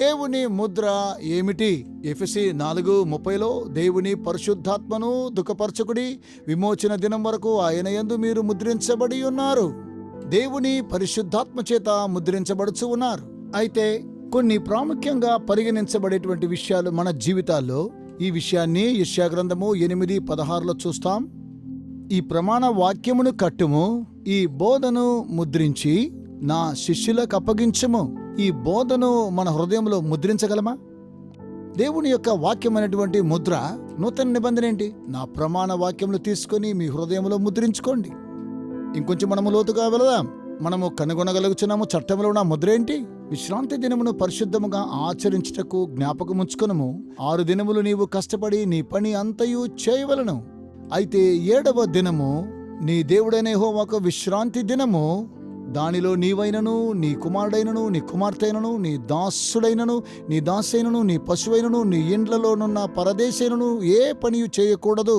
దేవుని ముద్ర ఏమిటి? ఎఫ్సి నాలుగు ముప్పైలో దేవుని పరిశుద్ధాత్మను దుఃఖపరచకుడి విమోచన దినం వరకు ఆయన ఎందు మీరు ముద్రించబడి ఉన్నారు. దేవుని పరిశుద్ధాత్మ చేత ముద్రించబడుచు ఉన్నారు. అయితే కొన్ని ప్రాముఖ్యంగా పరిగణించబడేటువంటి విషయాలు మన జీవితాల్లో ఈ విషయాన్ని యుష్యాగ్రంథము ఎనిమిది పదహారులో చూస్తాం. ఈ ప్రమాణ వాక్యమును కట్టుము ఈ బోధను ముద్రించి నా శిష్యులకు అప్పగించము. ఈ బోధను మన హృదయంలో ముద్రించగలమా? దేవుని యొక్క వాక్యమైనటువంటి ముద్ర నూతన నిబంధన ఏంటి? నా ప్రమాణ వాక్యములు తీసుకొని మీ హృదయంలో ముద్రించుకోండి. ఇంకొంచెం మనము లోతుగా వెళదాం. మనము కనుగొనగలుగుచున్నాము. చట్టంలో నా ముద్ర ఏంటి? విశ్రాంతి దినమును పరిశుద్ధముగా ఆచరించుటకు జ్ఞాపకముంచుకొనుము ఆరు దినములు నీవు కష్టపడి నీ పని అంతయు చేయవలను. అయితే ఏడవ దినము నీ దేవుడైన ఒక విశ్రాంతి దినము దానిలో నీవైనను నీ కుమారుడైనను నీ కుమార్తెనను నీ దాసుడైనను నీ దాసైనను నీ పశువైనను నీ ఇండ్లలోనున్న పరదేశైనను ఏ పనియు చేయకూడదు.